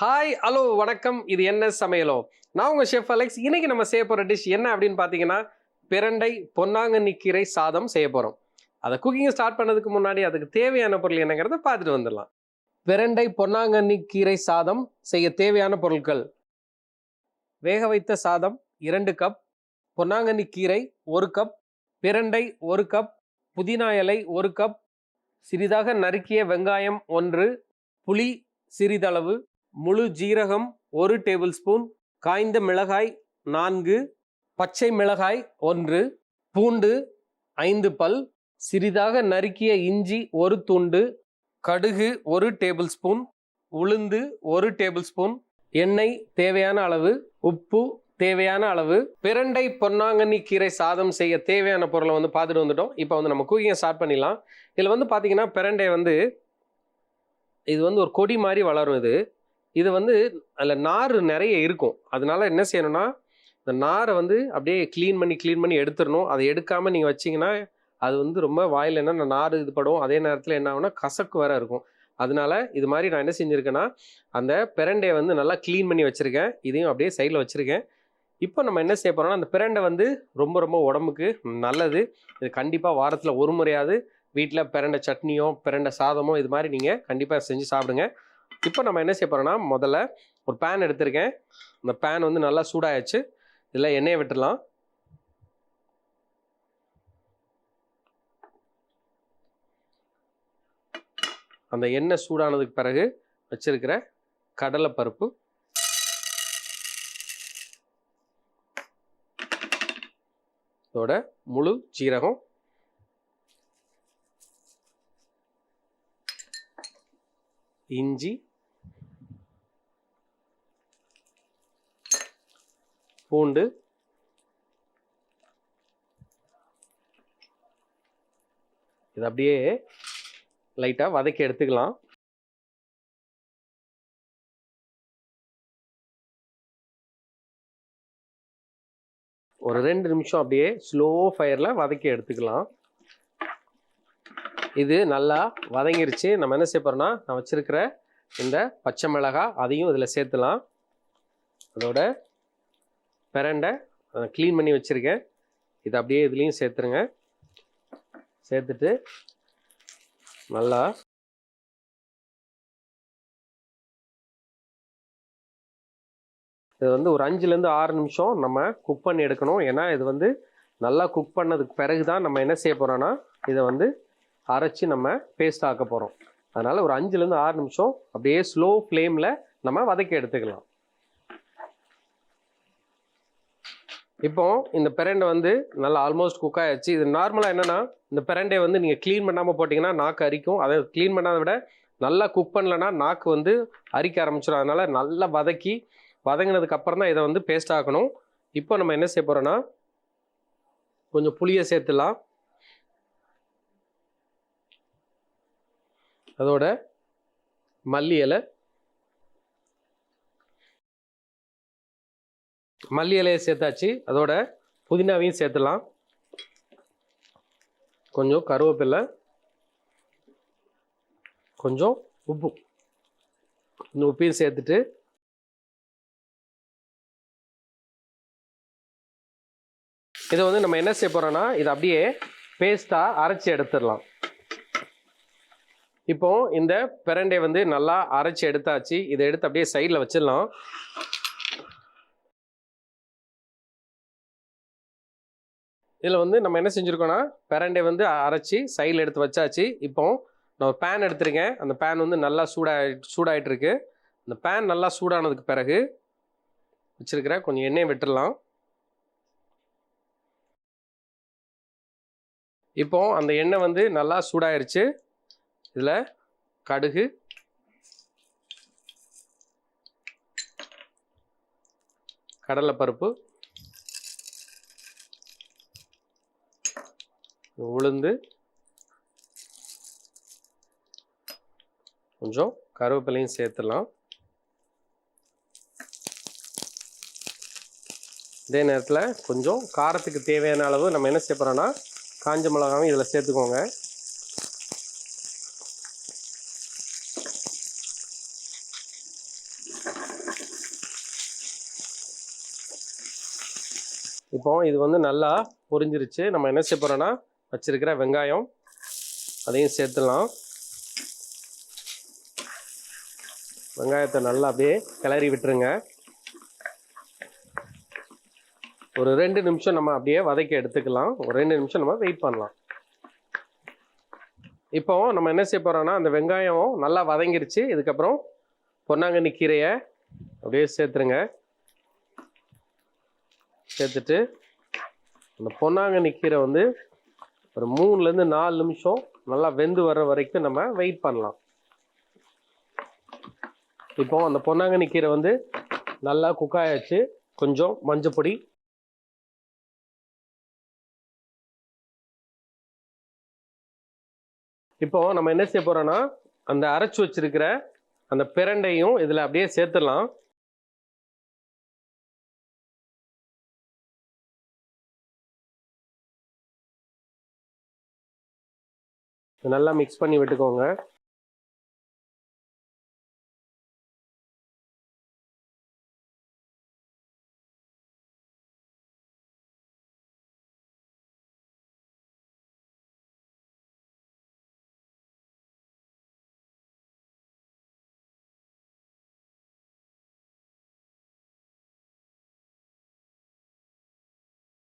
Hi hello வணக்கம். இது என்ன சமையலோ? நான் உங்கள் ஷெஃப் அலெக்ஸ் இன்னைக்கு நம்ம செய்ய போகிற டிஷ் என்ன அப்படின்னு பார்த்தீங்கன்னா பிரண்டை பொன்னாங்கண்ணி கீரை சாதம் செய்ய போகிறோம் அதை குக்கிங் ஸ்டார்ட் பண்ணதுக்கு முன்னாடி அதுக்கு தேவையான பொருள் என்னங்கிறத பார்த்துட்டு வந்துடலாம். பிரண்டை பொன்னாங்கண்ணி கீரை சாதம் செய்ய தேவையான பொருட்கள். வேக வைத்த சாதம் இரண்டு கப் பொன்னாங்கண்ணி கீரை ஒரு கப் பிரண்டை ஒரு கப் புதினா இலை ஒரு கப் சிறிதாக நறுக்கிய வெங்காயம் ஒன்று புளி சிறிதளவு முழு ஜீரகம் ஒரு டேபிள் ஸ்பூன் காய்ந்த மிளகாய் நான்கு பச்சை மிளகாய் ஒன்று பூண்டு ஐந்து பல் சிறிதாக நறுக்கிய இஞ்சி ஒரு துண்டு கடுகு ஒரு டேபிள் ஸ்பூன் உளுந்து ஒரு டேபிள் ஸ்பூன் எண்ணெய் தேவையான அளவு உப்பு தேவையான அளவு பிரண்டை பொன்னாங்கண்ணி கீரை சாதம் செய்ய தேவையான பொருளை வந்து பார்த்துட்டு வந்துட்டோம். இப்போ வந்து நம்ம குக்கிங்கை ஸ்டார்ட் பண்ணிடலாம். இதில் வந்து பார்த்தீங்கன்னா பிரண்டை வந்து இது வந்து ஒரு கொடி மாதிரி வளரும் இது. இது வந்து அதில் நார் நிறைய இருக்கும். அதனால என்ன செய்யணும்னா இந்த நாரை வந்து அப்படியே க்ளீன் பண்ணி க்ளீன் பண்ணி எடுத்துடணும். அதை எடுக்காமல் நீங்கள் வச்சிங்கன்னா அது வந்து ரொம்ப வாயில் என்ன நார் இது படும். அதே நேரத்தில் என்ன ஆகும்னா கசக்கு வேற இருக்கும். அதனால இது மாதிரி நான் என்ன செஞ்சுருக்கேன்னா அந்த பிரண்டையை வந்து நல்லா க்ளீன் பண்ணி வச்சுருக்கேன். இதையும் அப்படியே சைடில் வச்சுருக்கேன். இப்போ நம்ம என்ன செய்ய போகிறோம்னா அந்த பிரண்டை வந்து ரொம்ப ரொம்ப உடம்புக்கு நல்லது. இது கண்டிப்பாக வாரத்தில் ஒரு முறையாவது வீட்டில் பிரண்டை சட்னியோ பிரண்டை சாதமோ இது மாதிரி நீங்கள் கண்டிப்பாக செஞ்சு சாப்பிடுங்க. இப்போ நம்ம என்ன செய்ய போகிறோம்னா முதல்ல ஒரு பேன் எடுத்திருக்கேன். அந்த பேன் வந்து நல்லா சூடாயாச்சு. இதில் எண்ணெயை விட்டுடலாம். அந்த எண்ணெய் சூடானதுக்கு பிறகு வச்சிருக்கிற கடலைப்பருப்பு இதோட முழு சீரகம். இஞ்சி பூண்டு இது அப்படியே லைட்டாக வதக்கி எடுத்துக்கலாம். ஒரு ரெண்டு நிமிஷம் அப்படியே ஸ்லோ ஃபயரில் வதக்கி எடுத்துக்கலாம். இது நல்லா வதங்கிருச்சு. நம்ம என்ன செய்ய போறோம்னா நான் வச்சுருக்கிற இந்த பச்சை மிளகாய் அதையும் இதில் சேர்த்துலாம். அதோட பிரண்டை க்ளீன் பண்ணி வச்சுருக்கேன். இது அப்படியே இதுலேயும் சேர்த்துருங்க. சேர்த்துட்டு நல்லா இது வந்து ஒரு அஞ்சுலேருந்து ஆறு நிமிஷம் நம்ம குக் பண்ணி எடுக்கணும். ஏன்னா இது வந்து நல்லா குக் பண்ணதுக்கு பிறகு தான் நம்ம என்ன செய்ய போகிறோன்னா இதை வந்து அரைச்சி நம்ம பேஸ்ட் ஆக்க போகிறோம் அதனால் ஒரு அஞ்சுலேருந்து ஆறு நிமிஷம் அப்படியே ஸ்லோ ஃப்ளேமில் நம்ம வதக்கி எடுத்துக்கலாம். இப்போ இந்த பிரண்டை வந்து நல்லா ஆல்மோஸ்ட் குக் ஆயிடுச்சு இது நார்மலாக என்னென்னா இந்த பிரண்டையை வந்து நீங்கள் க்ளீன் பண்ணாமல் போட்டிங்கன்னா நாக்கு அரிக்கும். அதை க்ளீன் பண்ணாத விட நல்லா குக் பண்ணலன்னா நாக்கு வந்து அரிக்க ஆரம்பிச்சிடும் அதனால் நல்லா வதக்கி வதங்கினதுக்கு அப்புறம் தான் இதை வந்து பேஸ்ட் ஆக்கணும். இப்போ நம்ம என்ன செய்ய போகிறோன்னா கொஞ்சம் புளியை சேர்த்துலாம் அதோட மல்லி இலை. மல்லி இலையை சேர்த்தாச்சு. அதோட புதினாவையும் சேர்த்துலாம். கொஞ்சம் கருவேப்பிலை. கொஞ்சம் உப்பு. இந்த உப்பையும் சேர்த்துட்டு இதை வந்து நம்ம என்ன செய்ய போகிறோன்னா இதை அப்படியே பேஸ்ட்டாக அரைச்சி எடுத்துடலாம். இப்போ இந்த பிரண்டை வந்து நல்லா அரைச்சி எடுத்தாச்சு. இதை எடுத்து அப்படியே சைடில் வச்சிடலாம். இதில் வந்து நம்ம என்ன செஞ்சுருக்கோம்னா பிரண்டை வந்து அரைச்சி சைடில் எடுத்து வச்சாச்சு. இப்போ நான் ஒரு பேன் எடுத்திருக்கேன். அந்த பேன் வந்து நல்லா சூடாகி சூடாயிட்டு இருக்கு அந்த பேன் நல்லா சூடானதுக்கு பிறகு வச்சுருக்கிற கொஞ்சம் எண்ணெய் விட்டுடலாம். இப்போ அந்த எண்ணெய் வந்து நல்லா சூடாயிருச்சு. இதில் கடுகு கடலைப்பருப்பு உளுந்து கொஞ்சம் கருவேப்பிலையும் சேர்த்துலாம் இதே நேரத்தில் கொஞ்சம் காரத்துக்கு தேவையான அளவு நம்ம என்ன செய்ய காஞ்ச மிளகாவும் இதில் சேர்த்துக்கோங்க. இப்போ இது வந்து நல்லா பொரிஞ்சிருச்சு. நம்ம என்ன செய்ய போகிறோன்னா வச்சிருக்கிற வெங்காயம் அதையும் சேர்த்துலாம் வெங்காயத்தை நல்லா அப்படியே கிளறி விட்டுருங்க. ஒரு ரெண்டு நிமிஷம் நம்ம அப்படியே வதக்கி எடுத்துக்கலாம். ஒரு ரெண்டு நிமிஷம் நம்ம வெயிட் பண்ணலாம். இப்போ நம்ம என்ன செய்ய போகிறோன்னா அந்த வெங்காயம் நல்லா வதங்கிருச்சு. இதுக்கப்புறம் பொன்னாங்கண்ணி கீரையை அப்படியே சேர்த்துருங்க. சேர்த்துட்டு அந்த பொன்னாங்கண்ணி கீரை வந்து ஒரு மூணுலேருந்து நாலு நிமிஷம் நல்லா வெந்து வர்ற வரைக்கும் நம்ம வெயிட் பண்ணலாம். இப்போ அந்த பொன்னாங்கண்ணி கீரை வந்து நல்லா குக் ஆயாச்சு. கொஞ்சம் மஞ்சப்பொடி இப்போ நம்ம என்ன செய்ய போறோம்னா அந்த அரைச்சி வச்சிருக்கிற அந்த பிரண்டையும் இதில் அப்படியே சேர்த்துடலாம். நல்லா மிக்ஸ் பண்ணி விட்டுக்கோங்க.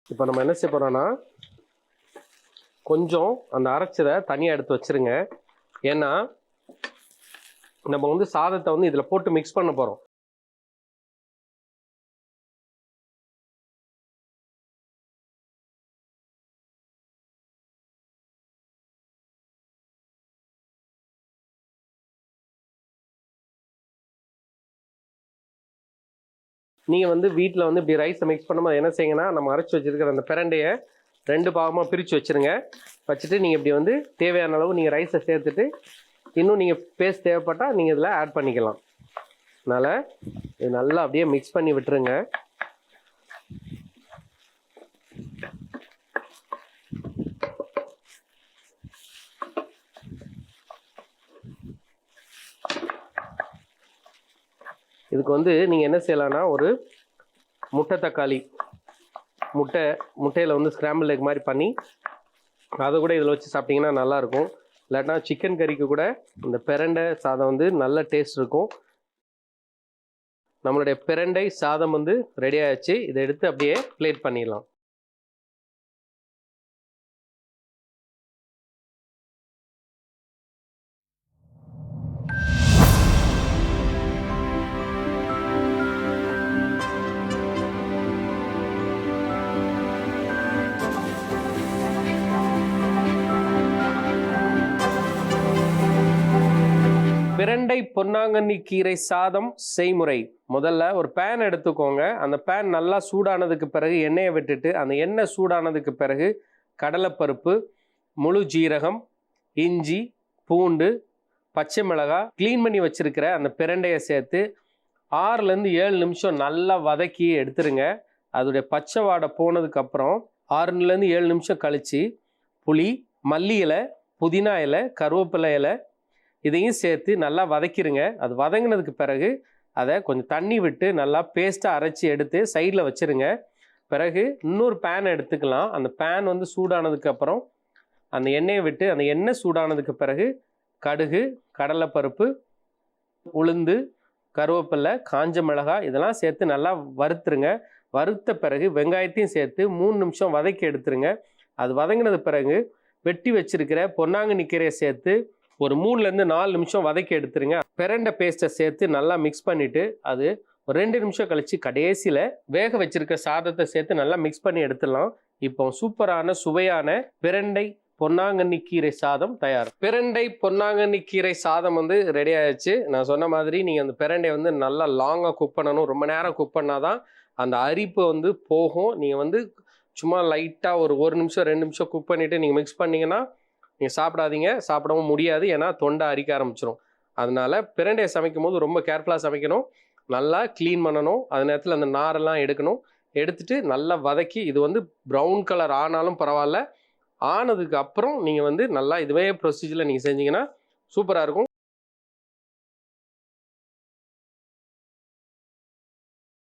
இப்போ நம்ம என்ன செய்ய போகிறோன்னா கொஞ்சம் அந்த அரைச்சதை தனியாக எடுத்து வச்சிருங்க. ஏன்னா நம்ம வந்து சாதத்தை வந்து இதில் போட்டு மிக்ஸ் பண்ண போகிறோம் நீங்கள் வந்து வீட்டில் வந்து இப்படி ரைஸை மிக்ஸ் பண்ணும்போது என்ன செய்யுங்கன்னா நம்ம அரைச்சி வச்சுருக்கிற அந்த பிரண்டையை ரெண்டு பாகமாக பிரித்து வச்சுருங்க. வச்சுட்டு நீங்கள் இப்படி வந்து தேவையான அளவு நீங்கள் ரைஸை சேர்த்துட்டு இன்னும் நீங்கள் பேஸ்ட் தேவைப்பட்டால் நீங்கள் இதில் ஆட் பண்ணிக்கலாம். அதனால் இது நல்லா அப்படியே மிக்ஸ் பண்ணி விட்டுருங்க. இதுக்கு வந்து நீங்கள் என்ன செய்யலாம்னா ஒரு முட்டை தக்காளி முட்டை முட்டையில் வந்து ஸ்க்ராம்பிள் எக் மாதிரி பண்ணி அதை கூட இதில் வச்சு சாப்பிட்டிங்கன்னா நல்லாயிருக்கும். இல்லாட்டினா சிக்கன் கறிக்கு கூட இந்த பிரண்டை சாதம் வந்து நல்ல டேஸ்ட் இருக்கும். நம்மளுடைய பிரண்டை சாதம் வந்து ரெடி ஆயிடுச்சு. இதை எடுத்து அப்படியே பிளேட் பண்ணிடலாம். பிரண்டை பொன்னாங்கண்ணி கீரை சாதம் செய்முறை. முதல்ல ஒரு பேன் எடுத்துக்கோங்க. அந்த பேன் நல்லா சூடானதுக்கு பிறகு எண்ணெயை விட்டுட்டு அந்த எண்ணெய் சூடானதுக்கு பிறகு கடலைப்பருப்பு முழு ஜீரகம் இஞ்சி பூண்டு பச்சை மிளகாய் க்ளீன் பண்ணி வச்சிருக்கிற அந்த பிரண்டையை சேர்த்து ஆறுலேருந்து ஏழு நிமிஷம் நல்லா வதக்கி எடுத்துருங்க. அதோடைய பச்சை வாடை போனதுக்கப்புறம் ஆறுலேருந்து ஏழு நிமிஷம் கழித்து புளி மல்லி இலை புதினா இலை கருவேப்பிலை இலை இதையும் சேர்த்து நல்லா வதக்கிடுங்க அது வதங்கினதுக்கு பிறகு அதை கொஞ்சம் தண்ணி விட்டு நல்லா பேஸ்ட்டாக அரைச்சி எடுத்து சைடில் வச்சுருங்க. பிறகு இன்னொரு பேன் எடுத்துக்கலாம். அந்த பேன் வந்து சூடானதுக்கு அப்புறம் அந்த எண்ணெயை விட்டு அந்த எண்ணெய் சூடானதுக்கு பிறகு கடுகு கடலைப்பருப்பு உளுந்து கருவேப்பிலை காஞ்ச மிளகாய் இதெல்லாம் சேர்த்து நல்லா வறுத்துருங்க. வறுத்த பிறகு வெங்காயத்தையும் சேர்த்து மூணு நிமிஷம் வதக்கி எடுத்துருங்க. அது வதங்கினது பிறகு வெட்டி வச்சிருக்கிற பொன்னாங்கண்ணி கீரையை சேர்த்து ஒரு மூணுலேருந்து நாலு நிமிஷம் வதக்கி எடுத்துருங்க. பிரண்டை பேஸ்ட்டை சேர்த்து நல்லா மிக்ஸ் பண்ணிவிட்டு அது ஒரு ரெண்டு நிமிஷம் கழித்து கடைசியில் வேக வச்சுருக்க சாதத்தை சேர்த்து நல்லா மிக்ஸ் பண்ணி எடுத்துடலாம். இப்போ சூப்பரான சுவையான பிரண்டை பொன்னாங்கண்ணி கீரை சாதம் தயார். பிரண்டை பொன்னாங்கண்ணி கீரை சாதம் வந்து ரெடி ஆயிடுச்சு. நான் சொன்ன மாதிரி நீங்கள் அந்த பிரண்டை வந்து நல்லா லாங்காக குக் பண்ணணும். ரொம்ப நேரம் குக் பண்ணாதான் அந்த அரிப்பு வந்து போகும். நீங்கள் வந்து சும்மா லைட்டாக ஒரு ஒரு நிமிஷம் ரெண்டு நிமிஷம் குக் பண்ணிவிட்டு நீங்கள் மிக்ஸ் பண்ணீங்கன்னா நீங்கள் சாப்பிடாதீங்க சாப்பிடவும் முடியாது. ஏன்னா தொண்டை அரிக்க ஆரம்பிச்சிடும் அதனால பிரண்டையை சமைக்கும் போது ரொம்ப கேர்ஃபுல்லாக சமைக்கணும். நல்லா க்ளீன் பண்ணணும். அது நேரத்தில் அந்த நாரெல்லாம் எடுக்கணும். எடுத்துட்டு நல்லா வதக்கி இது வந்து ப்ரௌன் கலர் ஆனாலும் பரவாயில்ல. ஆனதுக்கு அப்புறம் நீங்கள் வந்து நல்லா இதுவே ப்ரொசீஜரில் நீங்கள் செஞ்சீங்கன்னா சூப்பராக இருக்கும்.